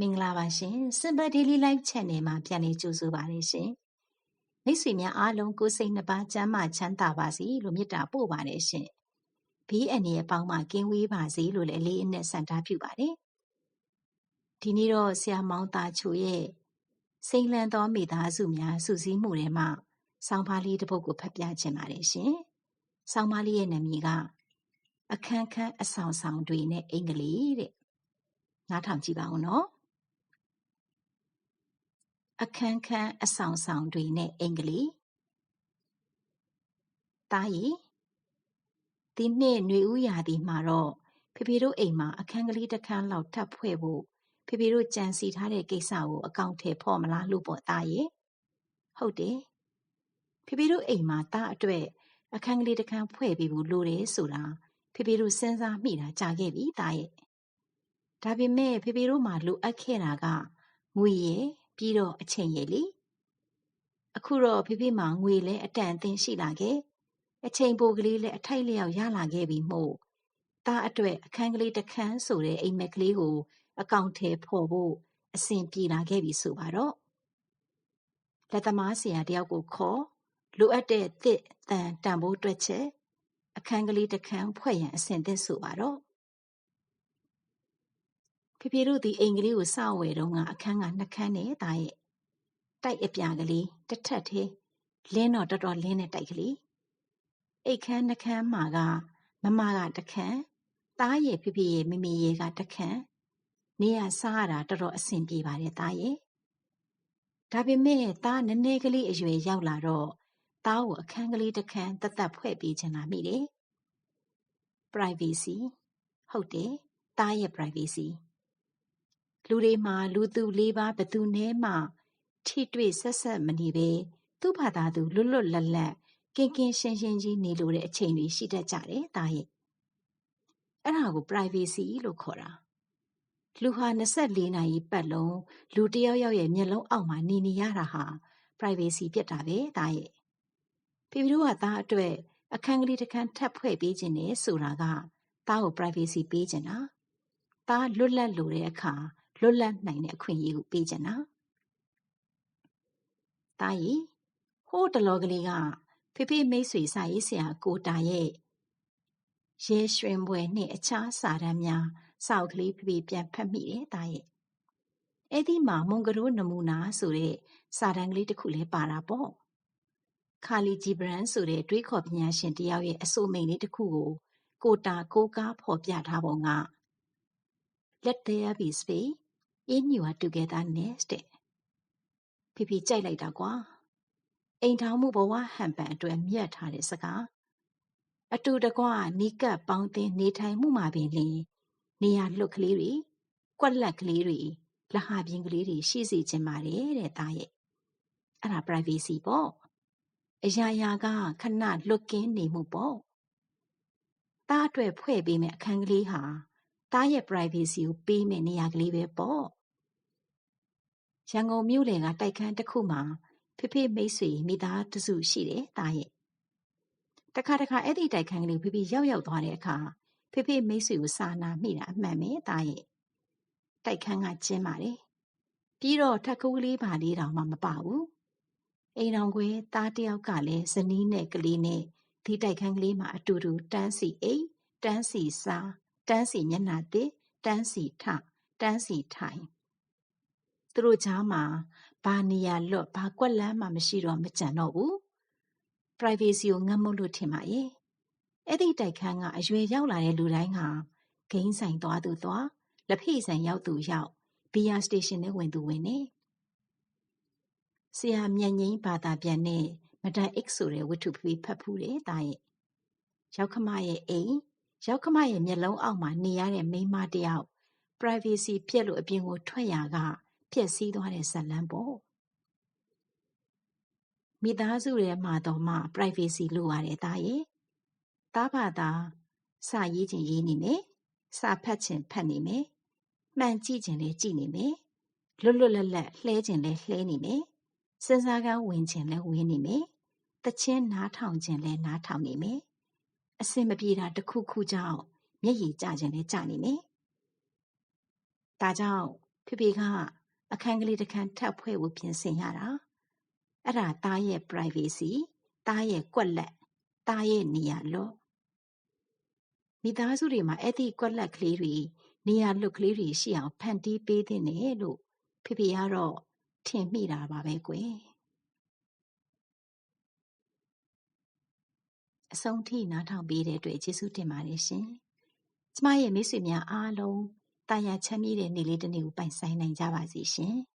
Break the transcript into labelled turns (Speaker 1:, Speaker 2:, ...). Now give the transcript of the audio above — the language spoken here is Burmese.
Speaker 1: မင်္ဂလာပါရှင် Simple Daily Life Channel မှာပြန်လည်ကြိုဆိုပါရရှင်မိတ်ဆွေများအားလုံးကိုယ်စိတ်နှပါကျမ်းမာချမ်းသာပါစေလို့မေတ္တာပို့ပါတယ်ရှင်ဘေးအန္တရာယ်ပေါင်းမှကင်းဝေးပါစေလို့လည်းလေးအနက်ဆန္ဒပြုပါတယ်ဒီနေ့တော့ဆရာမောင်သားချိုရဲ့စိန်လန်းသောမိသားစုများစုစည်းမှုထဲမှာဆောင်းပါးလေးတစ်ပုဒ်ကိုဖတ်ပြခြင်းပါတယ်ရှင်ဆောင်းပါးလေးရဲ့နာမည်ကအခန်းခန်းအဆောင်ဆောင်တွေနဲ့အင်္ဂလိပ်တဲ့နားထောင်ကြည့်ပါဦးနော် အခန်းခန်းအဆောင်ဆောင်တွေနဲ့အင်္ဂလိပ်တားရီဒီနှစ်ຫນွေဥရာသီမှာတော့ဖေဖေတို့အိမ်မှာအခန်းကလေးတစ်ခန်းလောက်ထပ်ဖွဲ့ဖို့ဖေဖေတို့ကြံစီထားတဲ့ကိစ္စကိုအကောင့်ထဲဖော်မလားလို့ပေါ့တားရီဟုတ်တယ်ဖေဖေတို့အိမ်မှာတားအတွက်အခန်းကလေးတစ်ခန်းဖွဲ့ပြီးဘူးလိုတယ်ဆိုတာဖေဖေတို့စဉ်းစားမိတာကြာခဲ့ပြီတားရဲ့ဒါပေမဲ့ဖေဖေတို့မှလိုအပ်ခဲ့တာကငွေရယ် ပြီးတော့အချိန်ရည်လေအခုတော့ဖေဖေမှာငွေလဲအတန်အသင့်ရှိလာခဲ့အချိန်ပိုကလေးလည်းအထိုက်လျောက်ရလာခဲ့ပြီမို့သားအတွက်အခန်းကလေးတစ်ခန်းဆိုတဲ့အိမ်မက်ကလေးကို အကောင့်ထဲဖော်ဖို့အဆင်ပြေလာခဲ့ပြီဆိုပါတော့လက်သမားဆရာတယောက်ကိုခေါ်လိုအပ်တဲ့တစ်တန်တန်ဖိုးတွက်ချက်အခန်းကလေးတစ်ခန်းဖွဲ့ရန်အဆင်သင့်ဆိုပါတော့ ဖေဖေတို့ဒီအိမ်ကလေးကိုစဝယ်တော့ကအခန်းကနှစ်ခန်းနဲ့တာရဲ့တိုက်အပြာကလေးတစ်ထပ်သေးလင်းတော့တော်တော်လင်းတဲ့တိုက်ကလေးအိတ်ခမ်းနှခမ်းမှာကမမကတခန်းသားရဲ့ဖေဖေရဲ့မမေရဲ့ကတခန်းနေရစားရတာတော်တော်အဆင်ပြေပါတယ်သားရဲ့ဒါပေမဲ့သားနည်းနည်းကလေးအရွယ်ရောက်လာတော့သားကိုအခန်းကလေးတစ်ခန်းတသက်ဖွဲ့ပေးချင်လာမိတယ် privacy ဟုတ်တယ်သားရဲ့ privacy လူတွေမှာ လူသူလေးပါးဘသူနဲ့မှ ထိတွေ့ဆက်ဆက်မနေပဲသူ့ဘာသာသူ လွတ်လွတ်လပ်လပ် ကင်းကင်းရှင်းရှင်းကြီး နေလိုတဲ့အချိန်တွေ ရှိတတ်ကြတယ်တာရဲ့အဲ့ဒါကို privacy လို့ခေါ်တာ လူဟာ24နာရီပတ်လုံး လူတယောက်ယောက်ရဲ့ မျက်လုံးအောက်မှာ နေနေရတာဟာ privacy ဖြစ်တာပဲတာရဲ့ဖေဖေတို့က သားအတွက် အခန်းကလေးတစ်ခန်း ထပ်ဖွဲ့ပေးခြင်းနဲ့ဆိုတာက သားကို privacy ပေးခြင်းတာ သား လွတ်လပ်လို့တဲ့အခါ လွတ်လပ်နိုင်တဲ့အခွင့်အရေးကိုပေးချင်တာ။တာရီဟိုးတလောကလေးကဖေဖေမိတ်ဆွေစာရေးဆရာကိုတာရဲ့ရဲရွှင်ပွဲနဲ့အခြားစာတမ်းများစောက်ကလေးဖေဖေပြန်ဖတ်မိတယ်တာရဲ့။အဲ့ဒီမှာမွန်ကရိုးနမူနာဆိုတဲ့စာတမ်းကလေးတစ်ခုလည်းပါတာပေါ့။ခါလီဂျီဘရန်ဆိုတဲ့တွေးခေါ်ပညာရှင်တယောက်ရဲ့အဆိုမိန်လေးတစ်ခုကိုကိုတာကိုကားဖော်ပြထားပုံက Let there be space in your togetherness တဲ့ဖိဖိကြိုက်လိုက်တာကွာအိမ်ထောင်မှုဘဝဟန်ပန်အတွက်မြတ်ထားတဲ့စကားအတူတကွနီးကပ်ပေါင်းသင်းနေထိုင်မှုမှာပင်လင်နေရလွတ်ကလေးတွေကွက်လက်ကလေးတွေလဟပြင်းကလေးတွေရှိစေချင်ပါတယ်တဲ့သားရဲ့အဲ့ဒါ privacy ပေါ့အရာရာကခဏလွတ်ကင်းနေမှုပေါ့သားအတွက်ဖွဲ့ပေးမယ့်အခန်းကလေးဟာ သားရဲ့ privacy ကိုပေးမယ့်နေရာကလေးပဲပေါ့ရန်ကုန်မြို့လယ်ကတိုက်ခန်းတစ်ခုမှာဖေဖေမိတ်ဆွေမိသားတစုရှိတယ်သားရဲ့တခါတခါအဲ့ဒီတိုက်ခန်းကလေးဖေဖေရောက်ရောက်သွားတဲ့အခါဖေဖေမိတ်ဆွေကိုစာနာမိတာအမှန်ပဲသားရဲ့တိုက်ခန်းကကျင်းပါတယ်ပြီးတော့ထက်ကူးလေးပါလေးတောင်မှမပါဘူးအိမ်တော်ခွေသားတယောက်ကလည်းဇနီးနဲ့ကလေးနဲ့ဒီတိုက်ခန်းကလေးမှာအတူတူတန်းစီအိတ်တန်းစီစား တန်းစီမျက်နှာတစ်တန်းစီထတန်းစီထိုင်သူတို့ကြားမှာဘာနေရာလွတ်ဘာကွက်လန်းမှမရှိတော့မကြံတော့ဘူး privacy ကိုငတ်မုတ်လို့ထင်ပါရဲ့အဲ့ဒီတိုက်ခန်းကအရွယ်ရောက်လာတဲ့လူတိုင်းဟာဂိမ်းဆိုင်သွားသူသွားလက်ဖိဆိုင်ရောက်သူရောက်ဘီယာစတေရှင်နဲ့ဝင်သူဝင်နေဆရာမြန်ငိမ့်ဘာသာပြန်နဲ့မတန် X ဆိုတဲ့ဝတ္ထုဖီးဖတ်ဖူးတယ်တာရဲ့ရောက်ခမရဲ့အိမ် ရောက်ခမရဲ့မျက်လုံးအောက်မှာနေရတဲ့မိန်းမတယောက် privacy ပြက်လို့အပြင်ကိုထွက်ရကပျက်စီးသွားတဲ့ဇာတ်လမ်းပေါ့မိသားစုထဲမှာတော့မှ privacy လိုရတယ်သားရဲ့သားဘာသာစာရေးခြင်းရေးနေမယ်စာဖတ်ခြင်းဖတ်နေမယ်မှန်ကြည့်ခြင်းလည်းကြည့်နေမယ်လွတ်လွတ်လပ်လပ်လှဲခြင်းလည်းလှဲနေမယ်စဉ်းစားကန်းဝင်ခြင်းလည်းဝင်နေမယ်တချင်းနားထောင်ခြင်းလည်းနားထောင်နေမယ် အစင်မပြေတာတစ်ခုခုကြောင့်မျက်ရည်ကျခြင်းလည်းကျနေမယ်ဒါကြောင့်ဖေဖေကအခန်းကလေးတစ်ခန်းထပ်ဖွဲ့ဖို့ပြင်ဆင်ရတာအဲ့ဒါသားရဲ့ privacy သားရဲ့ကွက်လက်သားရဲ့နေရာလွတ်မိသားစုတွေမှာအဲ့ဒီကွက်လက်ကလေးတွေနေရာလွတ်ကလေးတွေရှိအောင်ဖန်တီးပေးတဲ့နဲ့လို့ဖေဖေကတော့ထင်မိတာပါပဲကွယ် အဆုံးထိနားထောင်ပေးတဲ့အတွက်ကျေးဇူးတင်ပါတယ်ရှင်ကျမရဲ့မိတ်ဆွေများအားလုံးတာယာချမ်းမြေ့တဲ့နေ့လေးတစ်နေ့ကိုပိုင်ဆိုင်နိုင်ကြပါစေရှင်။